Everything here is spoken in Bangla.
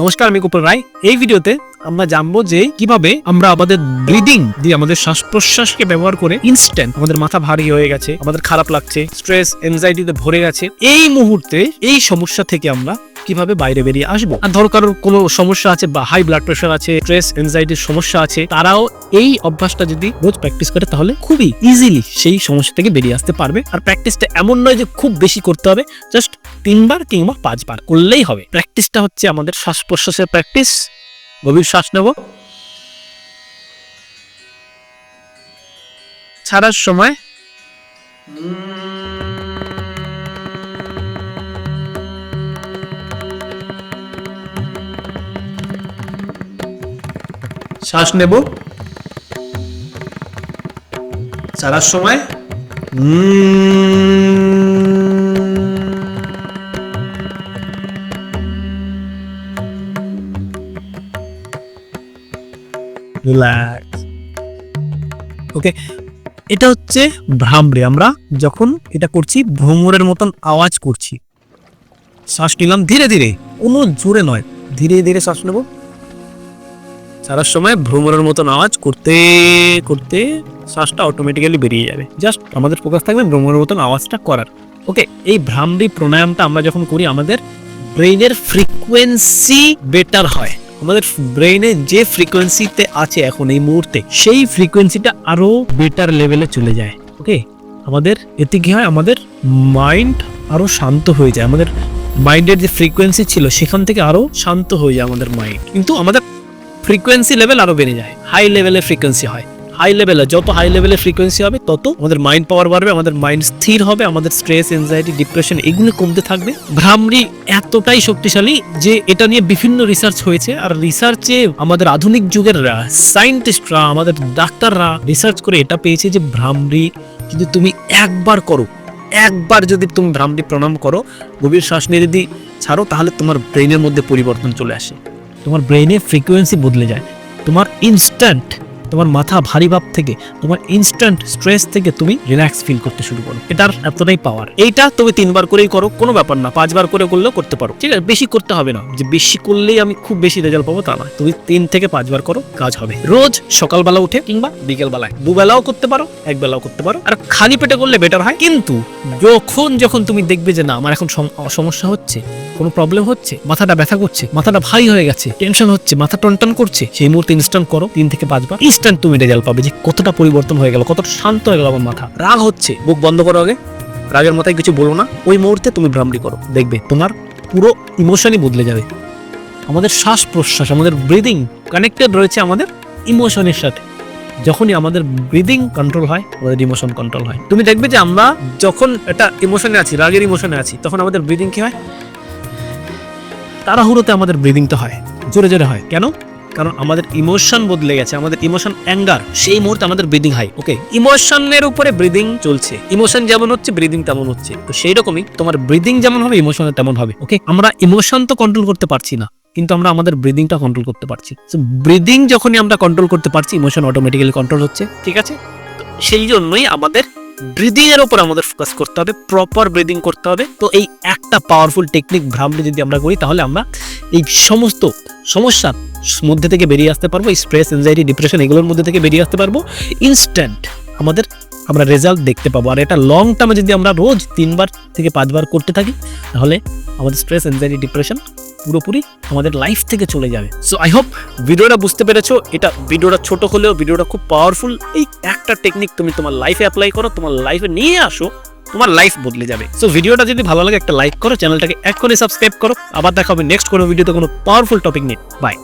নমস্কার, আমি গোপাল রায়। এই ভিডিওতে আমরা জানব যে কীভাবে আমরা আমাদের ব্রিদিং দিয়ে আমাদের শ্বাস প্রশ্বাসকে ব্যবহার করে ইনস্ট্যান্ট আমাদের মাথা ভারী হয়ে গেছে, আমাদের খারাপ লাগছে স্ট্রেস এনজাইটিতে ভরে গেছে। এই মুহূর্তে, এই সমস্যা থেকে আমরা কীভাবে বাইরে বেরিয়ে আসব? আর ধরো কারোর কোনো সমস্যা আছে বা হাই ব্লাড প্রেশার আছে স্ট্রেস এনজাইটির সমস্যা আছে, তারাও এই অভ্যাসটা যদি রোজ প্র্যাকটিস করে তাহলে খুবই ইজিলি সেই সমস্যা থেকে বেরিয়ে আসতে পারবে। আর প্র্যাকটিসটা এমন নয় যে খুব বেশি করতে হবে জাস্ট তিনবার কিংবা পাঁচবার করলেই হবে। প্র্যাকটিসটা হচ্ছে আমাদের শ্বাস প্রশ্বাসের প্র্যাকটিস গভীর শ্বাস নেব। ছাড়ার সময়। শ্বাস নেব। ছাড়ার সময় ওকে এটা হচ্ছে ভ্রামরি। আমরা যখন এটা করছি, ভ্রমরের মতন আওয়াজ করছি। শ্বাস নিলাম ধীরে ধীরে, কোনো জোরে নয়। ধীরে ধীরে শ্বাস নেব। ছাড়ার সময় ভ্রমণের মতন আওয়াজ করতে করতে শ্বাসটা অটোমেটিক্যালি বেরিয়ে যাবে। জাস্ট আমাদের ফোকাস থাকবে ভ্রমণের মতন আওয়াজটা করার। ওকে এই ভ্রামরি প্রাণায়ামটা আমরা যখন করি, আমাদের ব্রেইনের ফ্রিকোয়েন্সি বেটার হয়। আমাদের ব্রেইনে যে ফ্রিকোয়েন্সিতে আছে এখন এই মুহূর্তে, সেই ফ্রিকোয়েন্সিটা আরও বেটার লেভেলে চলে যায়। ওকে আমাদের, এতে কি হয়? আমাদের মাইন্ড আরও শান্ত হয়ে যায়। আমাদের মাইন্ডের যে ফ্রিকোয়েন্সি ছিল, সেখান থেকে আরও শান্ত হয়ে যায় আমাদের মাইন্ড কিন্তু আমাদের ফ্রিকোয়েন্সি লেভেল আরও বেড়ে যায়। হাই লেভেলের ফ্রিকোয়েন্সি হয়। হাই লেভেলে যত হাই লেভেলের ফ্রিকোয়েন্সি হবে, তত আমাদের মাইন্ড পাওয়ার বাড়বে, আমাদের মাইন্ড স্থির হবে, আমাদের স্ট্রেস এনজাইটি ডিপ্রেশন এগুলো কমতে থাকবে। ভ্রামরি এতটাই শক্তিশালী যে এটা নিয়ে বিভিন্ন রিসার্চ হয়েছে। আর রিসার্চে আমাদের আধুনিক যুগের সায়েন্টিস্টরা আমাদের ডাক্তাররা রিসার্চ করে এটা পেয়েছে যে ভ্রামরি যদি তুমি একবার করো, একবার যদি তুমি ভ্রামরি প্রণাম করো, গভীর শ্বাস নিয়ে যদি ছাড়ো, তাহলে তোমার ব্রেনের মধ্যে পরিবর্তন চলে আসে। তোমার ব্রেনে ফ্রিকোয়েন্সি বদলে যায়। তোমার ইনস্ট্যান্ট তোমার মাথা ভারী ভাব থেকে, তোমার ইনস্ট্যান্ট স্ট্রেস থেকে তুমি রিল্যাক্স ফিল করতে শুরু করো। এটার এতটাই পাওয়ার এইটা তুমি তিনবার করেই করো, কোনো ব্যাপার না। পাঁচবার করে করলেও করতে পারো। ঠিক আছে? বেশি করতে হবে না। যে বেশি করলেই আমি খুব বেশি রেজাল্ট পাবো তা না তুমি তিন থেকে পাঁচবার করো, কাজ হবে। রোজ সকালবেলা উঠে কিংবা বিকেল বেলায় দুবেলাও করতে পারো এক বেলাও করতে পারো। আর খালি পেটে করলে বেটার হয়। কিন্তু যখন যখন তুমি দেখবে যে না, আমার এখন সম- সমস্যা হচ্ছে, কোনো প্রবলেম হচ্ছে, মাথাটা ব্যথা করছে, মাথাটা ভারী হয়ে গেছে টেনশন হচ্ছে, মাথা টনটন করছে, সেই মুহূর্তে ইনস্ট্যান্ট করো, তিন থেকে পাঁচবার। ইনস্ট্যান্ট তুমি রেজাল্ট পাবে যে কতটা পরিবর্তন হয়ে গেল, কতটা শান্ত হয়ে গেল আমার মাথা। রাগ হচ্ছে, বুক বন্ধ করো আগে। রাগের মাথায় কিছু বলো না। ওই মুহূর্তে তুমি ভ্রামরি করো। দেখবে তোমার পুরো ইমোশনই বদলে যাবে। আমাদের শ্বাস প্রশ্বাস আমাদের ব্রিদিং কানেক্টেড রয়েছে আমাদের ইমোশনের সাথে। যখনই আমাদের ব্রিদিং কন্ট্রোল হয়, আমাদের ইমোশন কন্ট্রোল হয়। তুমি দেখবে যে আমরা যখন একটা ইমোশনে আছি, রাগের ইমোশনে আছি, তখন আমাদের ব্রিদিং কি হয়? তাড়াহুড়োতে আমাদের ব্রিদিংটা হয়, জোরে জোরে হয়। কেন? কারণ আমাদের ইমোশন বদলে গেছে, আমাদের ইমোশন অ্যাঙ্গার সেই মুহূর্তে আমাদের ব্রিদিং হাই ওকে ইমোশনের উপরে ব্রিদিং চলছে। ইমোশন যেমন হচ্ছে ব্রিদিং তেমন হচ্ছে। তো সেই রকমই তোমার ব্রিদিং যেমন হবে ইমোশন তেমন হবে ওকে আমরা ইমোশন তো কন্ট্রোল করতে পারছি না, কিন্তু আমরা আমাদের ব্রিদিংটা কন্ট্রোল করতে পারছি। তো ব্রিদিং যখনই আমরা কন্ট্রোল করতে পারছি ইমোশন অটোমেটিক্যালি কন্ট্রোল হচ্ছে, ঠিক আছে? তো সেই জন্যই আমাদের ব্রিদিং এর উপর আমাদের ফোকাস করতে হবে প্রপার ব্রিদিং করতে হবে। তো এই একটা পাওয়ারফুল টেকনিক ভ্রামলি যদি আমরা করি, তাহলে আমরা এই সমস্ত সমস্যার মধ্যে থেকে বেরিয়ে আসতে পারব স্ট্রেস এনজাইটি ডিপ্রেশন এগুলোর মধ্যে থেকে বেরিয়ে আসতে পারব ইনস্ট্যান্ট আমাদের আমরা রেজাল্ট দেখতে পাবো। আর এটা লং টার্মে যদি আমরা রোজ তিনবার থেকে পাঁচবার করতে থাকি, তাহলে আমাদের স্ট্রেস এনজাইটি ডিপ্রেশন পুরোপুরি আমাদের লাইফ থেকে চলে যাবে। সো আই হোপ ভিডিওটা বুঝতে পেরেছ। এটা ভিডিওটা ছোট হলেও ভিডিওটা খুব পাওয়ারফুল এই একটা টেকনিক তুমি তোমার লাইফে অ্যাপ্লাই করো, তোমার লাইফে নিয়ে আসো। তোমার লাইফ বদলে যাবে। সো ভিডিওটা যদি ভালো লাগে, একটা লাইক করো চ্যানেলটাকে এক করে সাবস্ক্রাইব করো। আবার দেখা হবে নেক্সট কোনো ভিডিওতে কোনো পাওয়ারফুল টপিক নিয়ে। বাই